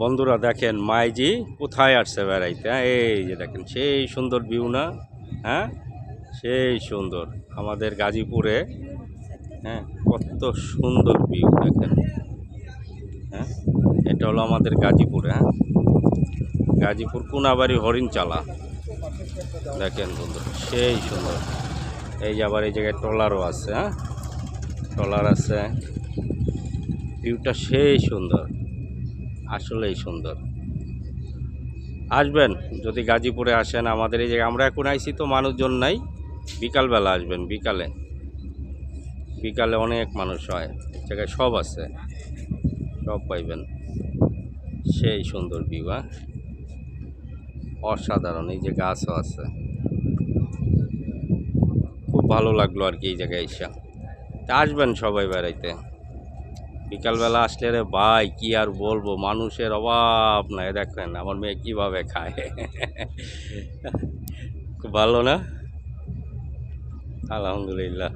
বন্ধুরা দেখেন মাইজি কোথায় আসছে বেড়াইতে হ্যাঁ? এই যে দেখেন, সেই সুন্দর ভিউ না? হ্যাঁ? সেই সুন্দর। আমাদের গাজীপুরে হ্যাঁ? কত সুন্দর ভিউ, দেখেন। হ্যাঁ? এটা হলো আমাদের গাজীপুরে হ্যাঁ? গাজীপুর কোনাবাড়ি হরিণচালা। দেখেন বন্ধু সেই সুন্দর। এই যে আবার এই জায়গায় ট্রলারও আছে হ্যাঁ? ট্রলার আছে। ভিউটা সেই সুন্দর। আসলেই সুন্দর। আসবেন, যদি গাজীপুরে আসেন আমাদের এই জায়গায়। আমরা এখন আইছি তো মানুষজন নাই, বিকালবেলা আসবেন, বিকালে। বিকালে অনেক মানুষ হয় জায়গায় সব আছে। সব পাইবেন। সেই সুন্দর ভিউ হ্যাঁ? অসাধারণ, এই যে গাছও আছে। খুব ভালো লাগল আর কি এই জায়গায় এসে। আসবেন সবাই বেড়াইতে। বিকালবেলা আসলে রে ভাই কি আর বলব? মানুষের অভাব নাই দেখেন আমার মেয়ে কীভাবে খায়। খুব ভালো না? আলহামদুলিল্লাহ।